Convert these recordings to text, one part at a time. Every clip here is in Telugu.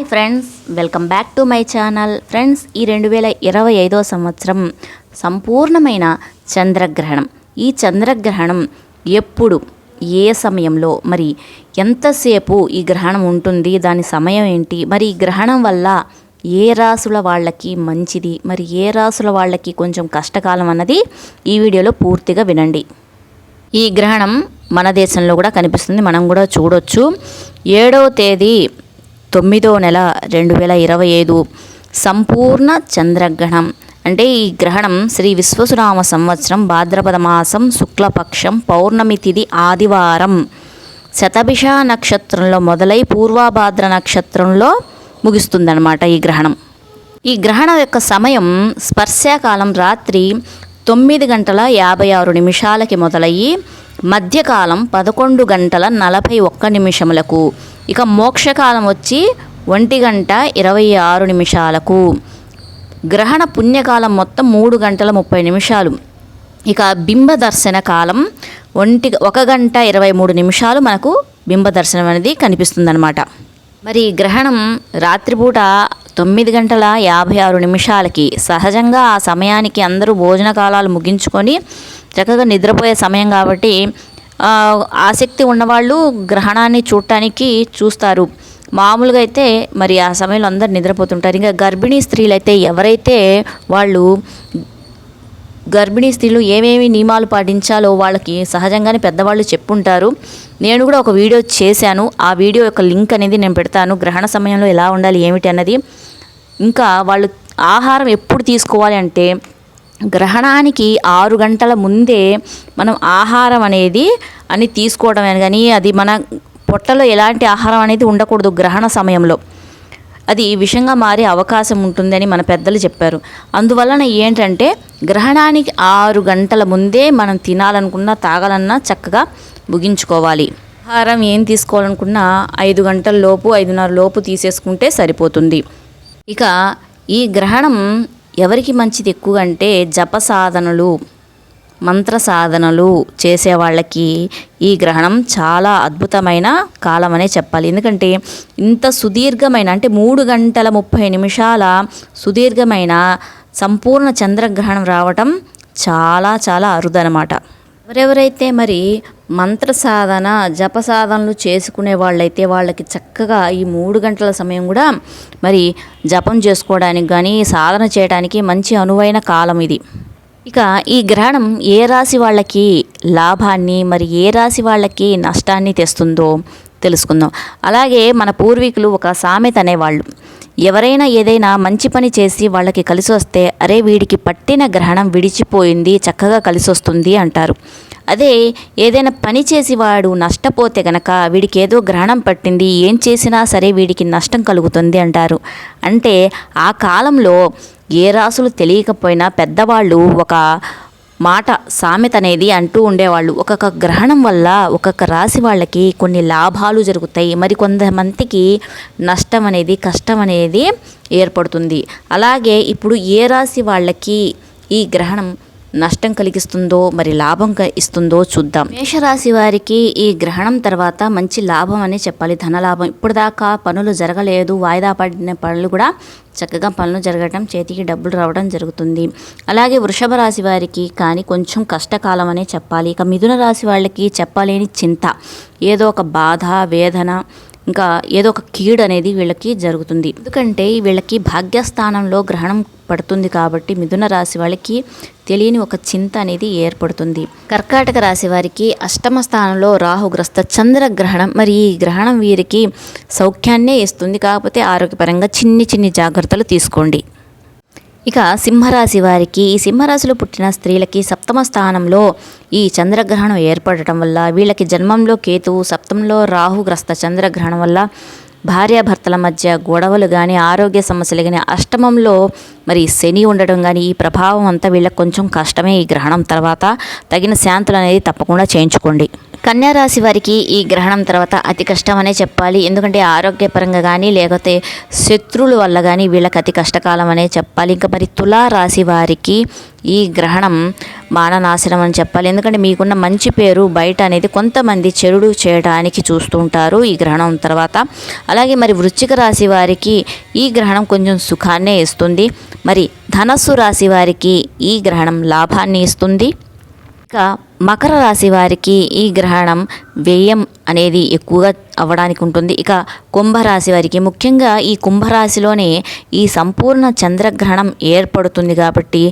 Hi friends welcome back to my channel friends ఈ రెండు వేల ఇరవై ఐదో సంవత్సరం సంపూర్ణమైన చంద్రగ్రహణం. ఈ చంద్రగ్రహణం ఎప్పుడు ఏ సమయంలో మరి ఎంతసేపు ఈ గ్రహణం ఉంటుంది దాని సమయం ఏంటి మరి ఈ గ్రహణం వల్ల ఏ రాసుల వాళ్ళకి మంచిది మరి ఏ రాసుల వాళ్ళకి కొంచెం కష్టకాలం అన్నది ఈ వీడియోలో పూర్తిగా వినండి. ఈ గ్రహణం మన దేశంలో కూడా కనిపిస్తుంది మనం కూడా చూడొచ్చు. ఏడవ తేదీ తొమ్మిదో నెల రెండు వేల ఇరవై ఐదు సంపూర్ణ చంద్రగ్రహణం. అంటే ఈ గ్రహణం శ్రీ విశ్వసునామ సంవత్సరం భాద్రపద మాసం శుక్లపక్షం పౌర్ణమి తిథి ఆదివారం. శతభిష నక్షత్రంలో మొదలై పూర్వభాద్ర నక్షత్రంలో ముగుస్తుందన్నమాట ఈ గ్రహణం. ఈ గ్రహణం యొక్క సమయం స్పర్శాకాలం రాత్రి తొమ్మిది గంటల యాభై ఆరు నిమిషాలకి మొదలయ్యి మధ్యకాలం పదకొండు గంటల నలభై ఒక్క నిమిషములకు. ఇక మోక్షకాలం వచ్చి ఒంటి గంట ఇరవై ఆరు నిమిషాలకు. గ్రహణ పుణ్యకాలం మొత్తం మూడు గంటల ముప్పై నిమిషాలు. ఇక బింబ దర్శన కాలం ఒంటి ఒక గంట ఇరవై మూడు నిమిషాలు మనకు బింబ దర్శనం అనేది కనిపిస్తుందన్నమాట. మరి గ్రహణం రాత్రిపూట తొమ్మిది గంటల యాభై ఆరు నిమిషాలకి సహజంగా ఆ సమయానికి అందరూ భోజన కాలాలు ముగించుకొని చక్కగా నిద్రపోయే సమయం కాబట్టి ఆసక్తి ఉన్నవాళ్ళు గ్రహణాన్ని చూడటానికి చూస్తారు. మామూలుగా అయితే మరి ఆ సమయంలో అందరు నిద్రపోతుంటారు. ఇంకా గర్భిణీ స్త్రీలు అయితే ఎవరైతే వాళ్ళు గర్భిణీ స్త్రీలు ఏమేమి నియమాలు పాటించాలో వాళ్ళకి సహజంగానే పెద్దవాళ్ళు చెప్పుంటారు. నేను కూడా ఒక వీడియో చేశాను. ఆ వీడియో యొక్క లింక్ అనేది నేను పెడతాను. గ్రహణ సమయంలో ఎలా ఉండాలి ఏమిటి అన్నది ఇంకా వాళ్ళు ఆహారం ఎప్పుడు తీసుకోవాలి అంటే గ్రహణానికి ఆరు గంటల ముందే మనం ఆహారం అనేది అని తీసుకోవడమే కానీ అది మన పొట్టలో ఎలాంటి ఆహారం అనేది ఉండకూడదు గ్రహణ సమయంలో. అది విషంగా మారే అవకాశం ఉంటుందని మన పెద్దలు చెప్పారు. అందువలన ఏంటంటే గ్రహణానికి ఆరు గంటల ముందే మనం తినాలనుకున్నా తాగాలన్నా చక్కగా ముగించుకోవాలి. ఆహారం ఏం తీసుకోవాలనుకున్నా ఐదు గంటల లోపు ఐదున్నర లోపు తీసేసుకుంటే సరిపోతుంది. ఇక ఈ గ్రహణం ఎవరికి మంచిది ఎక్కువ అంటే జప సాధనలు మంత్ర సాధనలు చేసే వాళ్ళకి ఈ గ్రహణం చాలా అద్భుతమైన కాలం అనే చెప్పాలి. ఎందుకంటే ఇంత సుదీర్ఘమైన అంటే మూడు గంటల ముప్పై నిమిషాల సుదీర్ఘమైన సంపూర్ణ చంద్రగ్రహణం రావటం చాలా చాలా అరుదనమాట. ఎవరెవరైతే మరి మంత్ర సాధన జప సాధనలు చేసుకునే వాళ్ళైతే వాళ్ళకి చక్కగా ఈ మూడు గంటల సమయం కూడా మరి జపం చేసుకోవడానికి కానీ సాధన చేయడానికి మంచి అనువైన కాలం ఇది. ఇక ఈ గ్రహణం ఏ రాశి వాళ్ళకి లాభాన్ని మరి ఏ రాశి వాళ్ళకి నష్టాన్ని తెస్తుందో తెలుసుకుందాం. అలాగే మన పూర్వీకులు ఒక సామెత అనేవాళ్ళు. ఎవరైనా ఏదైనా మంచి పని చేసి వాళ్ళకి కలిసి వస్తే అరే వీడికి పట్టిన గ్రహణం విడిచిపోయింది చక్కగా కలిసి వస్తుంది అంటారు. అదే ఏదైనా పని చేసి వాడు నష్టపోతే గనక వీడికి ఏదో గ్రహణం పట్టింది ఏం చేసినా సరే వీడికి నష్టం కలుగుతుంది అంటారు. అంటే ఆ కాలంలో ఏ రాసులు తెలియకపోయినా పెద్దవాళ్ళు ఒక మాట సామెత అనేది అంటూ ఉండేవాళ్ళు. ఒక్కొక్క గ్రహణం వల్ల ఒక్కొక్క రాశి వాళ్ళకి కొన్ని లాభాలు జరుగుతాయి. మరి కొంతమందికి నష్టం అనేది కష్టం అనేది ఏర్పడుతుంది. అలాగే ఇప్పుడు ఏ రాశి వాళ్ళకి ఈ గ్రహణం నష్టం కలిగిస్తుందో మరి లాభం ఇస్తుందో చూద్దాం. మేషరాశి వారికి ఈ గ్రహణం తర్వాత మంచి లాభం అని చెప్పాలి. ధనలాభం ఇప్పుడు దాకా పనులు జరగలేదు. వాయిదా పడిన పనులు కూడా చక్కగా పనులు జరగడం చేతికి డబ్బులు రావడం జరుగుతుంది. అలాగే వృషభ రాశి వారికి కానీ కొంచెం కష్టకాలం అనే చెప్పాలి. ఇక మిథున రాశి వాళ్ళకి చెప్పలేని చింత. ఏదో ఒక బాధ వేదన ఇంకా ఏదో ఒక కీడు అనేది వీళ్ళకి జరుగుతుంది. ఎందుకంటే వీళ్ళకి భాగ్యస్థానంలో గ్రహణం పడుతుంది కాబట్టి మిథున రాశి వాళ్ళకి తెలియని ఒక చింత అనేది ఏర్పడుతుంది. కర్కాటక రాశి వారికి అష్టమ స్థానంలో రాహుగ్రస్త చంద్రగ్రహణం మరి ఈ గ్రహణం వీరికి సౌఖ్యాన్నే ఇస్తుంది. కాకపోతే ఆరోగ్యపరంగా చిన్ని చిన్ని జాగ్రత్తలు తీసుకోండి. ఇక సింహరాశి వారికి ఈ సింహరాశిలో పుట్టిన స్త్రీలకి సప్తమ స్థానంలో ఈ చంద్రగ్రహణం ఏర్పడటం వల్ల వీళ్ళకి జన్మంలో కేతువు సప్తంలో రాహుగ్రస్త చంద్రగ్రహణం వల్ల భార్యాభర్తల మధ్య గొడవలు కానీ ఆరోగ్య సమస్యలు కానీ అష్టమంలో మరి శని ఉండడం కానీ ఈ ప్రభావం అంతా వీళ్ళకి కొంచెం కష్టమే ఈ గ్రహణం తర్వాత. తగిన శాంతులు అనేది తప్పకుండా చేయించుకోండి. కన్యా రాశి వారికి ఈ గ్రహణం తర్వాత అతి కష్టం అనే చెప్పాలి. ఎందుకంటే ఆరోగ్యపరంగా కానీ లేకపోతే శత్రువుల వల్ల కానీ వీళ్ళకి అతి కష్టకాలం అనే చెప్పాలి. ఇంకా మరి తులా రాశి వారికి ఈ గ్రహణం మాననాశనం అని చెప్పాలి. ఎందుకంటే మీకున్న మంచి పేరు బయట అనేది కొంతమంది చెడుడు చేయడానికి చూస్తూ ఉంటారు ఈ గ్రహణం తర్వాత. అలాగే మరి వృశ్చిక రాశి వారికి ఈ గ్రహణం కొంచెం సుఖాన్నే ఇస్తుంది. మరి ధనస్సు రాశి వారికి ఈ గ్రహణం లాభాన్ని ఇస్తుంది. ఇక మకర రాశి వారికి ఈ గ్రహణం వ్యయం అనేది ఎక్కువగా అవ్వడానికి ఉంటుంది. ఇక కుంభరాశి వారికి ముఖ్యంగా ఈ కుంభరాశిలోనే ఈ సంపూర్ణ చంద్రగ్రహణం ఏర్పడుతుంది కాబట్టి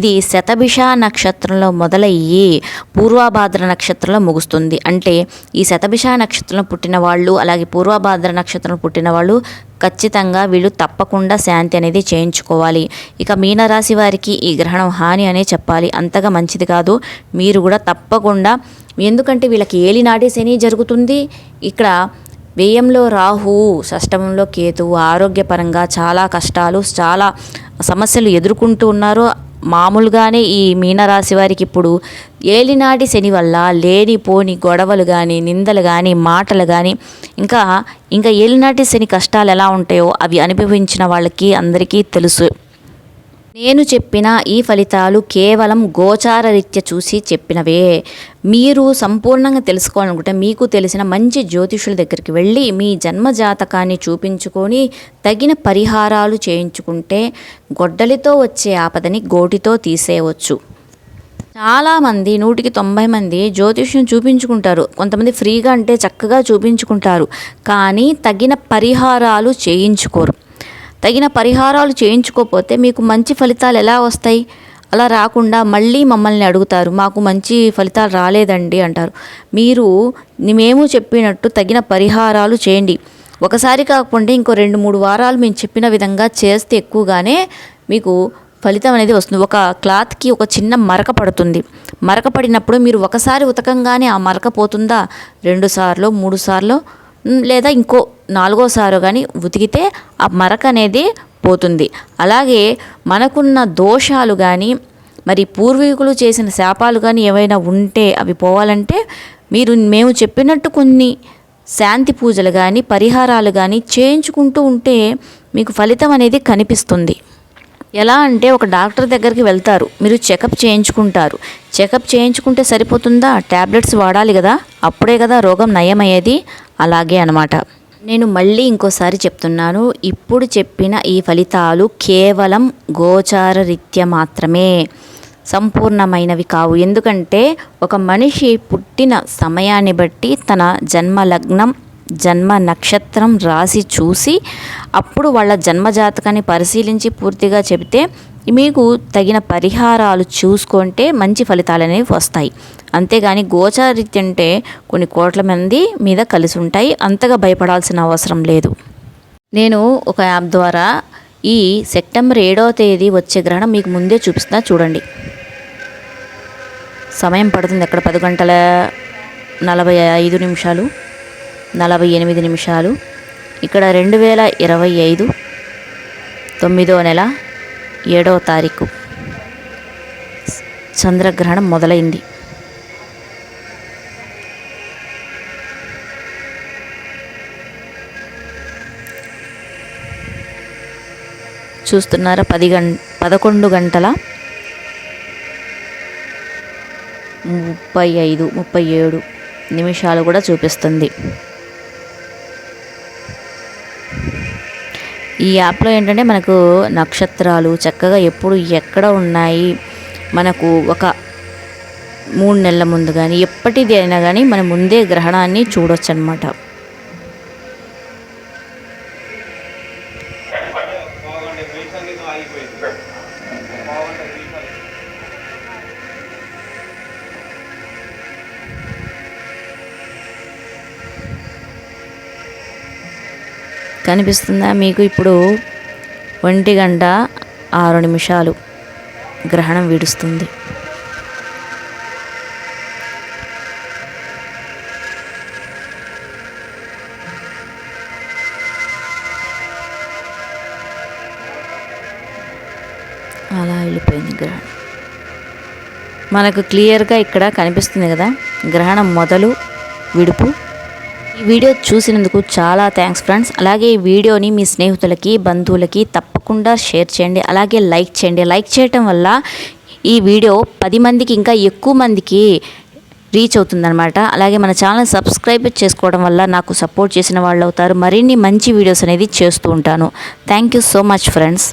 ఇది శతభిష నక్షత్రంలో మొదలయ్యి పూర్వభాద్ర నక్షత్రంలో ముగుస్తుంది. అంటే ఈ శతభిష నక్షత్రంలో పుట్టిన వాళ్ళు అలాగే పూర్వభాద్ర నక్షత్రంలో పుట్టిన వాళ్ళు ఖచ్చితంగా వీళ్ళు తప్పకుండా శాంతి అనేది చేయించుకోవాలి. ఇక మీనరాశి వారికి ఈ గ్రహణం హాని అనే చెప్పాలి. అంతగా మంచిది కాదు. మీరు కూడా తప్పకుండా ఎందుకంటే వీళ్ళకి ఏలినాటి శని జరుగుతుంది. ఇక్కడ వ్యయంలో రాహు షష్టమంలో కేతువు ఆరోగ్యపరంగా చాలా కష్టాలు చాలా సమస్యలు ఎదుర్కొంటూ ఉన్నారు. మామూలుగానే ఈ మీనరాశి వారికి ఇప్పుడు ఏలినాటి శని వల్ల లేనిపోని గొడవలు కానీ నిందలు కానీ మాటలు కానీ ఇంకా ఇంకా ఏలినాటి శని కష్టాలు ఎలా ఉంటాయో అవి అనుభవించిన వాళ్ళకి అందరికీ తెలుసు. నేను చెప్పిన ఈ ఫలితాలు కేవలం గోచార రీత్య చూసి చెప్పినవే. మీరు సంపూర్ణంగా తెలుసుకోవాలనుకుంటే మీకు తెలిసిన మంచి జ్యోతిషుల దగ్గరికి వెళ్ళి మీ జన్మ జాతకాన్ని చూపించుకొని తగిన పరిహారాలు చేయించుకుంటే గొడ్డలితో వచ్చే ఆపదని గోటితో తీసేయవచ్చు. చాలామంది నూటికి తొంభై మంది జ్యోతిష్యం చూపించుకుంటారు. కొంతమంది ఫ్రీగా అంటే చక్కగా చూపించుకుంటారు. కానీ తగిన పరిహారాలు చేయించుకోరు. తగిన పరిహారాలు చేయించుకోకపోతే మీకు మంచి ఫలితాలు ఎలా వస్తాయి? అలా రాకుండా మళ్ళీ మమ్మల్ని అడుగుతారు. మాకు మంచి ఫలితాలు రాలేదండి అంటారు. మీరు మేము చెప్పినట్టు తగిన పరిహారాలు చేయండి. ఒకసారి కాకుండా ఇంకో రెండు మూడు వారాలు మేము చెప్పిన విధంగా చేస్తే ఎక్కువగానే మీకు ఫలితం అనేది వస్తుంది. ఒక క్లాత్కి ఒక చిన్న మరక పడుతుంది. మరక పడినప్పుడు మీరు ఒకసారి ఉతకంగానే ఆ మరక పోతుందా? రెండు సార్లు మూడు సార్లు? లేదా ఇంకో నాలుగోసారి కానీ ఉతికితే ఆ మరక అనేది పోతుంది. అలాగే మనకున్న దోషాలు కానీ మరి పూర్వీకులు చేసిన శాపాలు కానీ ఏవైనా ఉంటే అవి పోవాలంటే మీరు మేము చెప్పినట్టు కొన్ని శాంతి పూజలు కానీ పరిహారాలు కానీ చేయించుకుంటూ ఉంటే మీకు ఫలితం అనేది కనిపిస్తుంది. ఎలా అంటే ఒక డాక్టర్ దగ్గరికి వెళ్తారు. మీరు చెకప్ చేయించుకుంటారు. చెకప్ చేయించుకుంటే సరిపోతుందా? ట్యాబ్లెట్స్ వాడాలి కదా? అప్పుడే కదా రోగం నయమయ్యేది. అలాగే అనమాట నేను మళ్ళీ ఇంకోసారి చెప్తున్నాను ఇప్పుడు చెప్పిన ఈ ఫలితాలు కేవలం గోచార రీత్య మాత్రమే సంపూర్ణమైనవి కావు. ఎందుకంటే ఒక మనిషి పుట్టిన సమయాన్ని బట్టి తన జన్మ లగ్నం జన్మ నక్షత్రం రాసి చూసి అప్పుడు వాళ్ళ జన్మజాతకాన్ని పరిశీలించి పూర్తిగా చెబితే మీకు తగిన పరిహారాలు చూసుకుంటే మంచి ఫలితాలు అనేవి వస్తాయి. అంతేగాని గోచారీత్య అంటే కొన్ని కోట్ల మంది మీద కలిసి ఉంటాయి అంతగా భయపడాల్సిన అవసరం లేదు. నేను ఒక యాప్ ద్వారా ఈ సెప్టెంబర్ ఏడవ తేదీ వచ్చే గ్రహణం మీకు ముందే చూపిస్తున్నా చూడండి. సమయం పడుతుంది అక్కడ పది గంటల నలభై ఐదు నిమిషాలు నలభై ఎనిమిది నిమిషాలు. ఇక్కడ రెండు వేల ఇరవై ఐదు తొమ్మిదో నెల ఏడవ తారీఖు. చంద్రగ్రహణం మొదలైంది. చూస్తున్నారా? పది గం పదకొండు గంటల ముప్పై ఐదు ముప్పై ఏడు నిమిషాలు కూడా చూపిస్తుంది. ఈ యాప్లో ఏంటంటే మనకు నక్షత్రాలు చక్కగా ఎప్పుడు ఎక్కడ ఉన్నాయి? మనకు ఒక మూడు నెలల ముందు కానీ ఎప్పటిది అయినా కానీ మనం ముందే గ్రహణాన్ని చూడొచ్చు అనమాట కనిపిస్తుందా? మీకు ఇప్పుడు ఒంటి గంట ఆరు నిమిషాలు గ్రహణం విడుస్తుంది. అలా వెళ్ళిపోయింది గ్రహణం. మనకు క్లియర్గా ఇక్కడ కనిపిస్తుంది కదా? గ్రహణం మొదలు విడుపు ఈ వీడియో చూసినందుకు చాలా థ్యాంక్స్ ఫ్రెండ్స్ అలాగే ఈ వీడియోని మీ స్నేహితులకి బంధువులకి తప్పకుండా షేర్ చేయండి. అలాగే లైక్ చేయండి. లైక్ చేయటం వల్ల ఈ వీడియో పది మందికి ఇంకా ఎక్కువ మందికి రీచ్ అవుతుందన్నమాట. అలాగే మన ఛానల్ సబ్స్క్రైబ్ చేసుకోవడం వల్ల నాకు సపోర్ట్ చేసిన వాళ్ళు అవుతారు. మరిన్ని మంచి వీడియోస్ అనేది చేస్తూ ఉంటాను. Thank you so much friends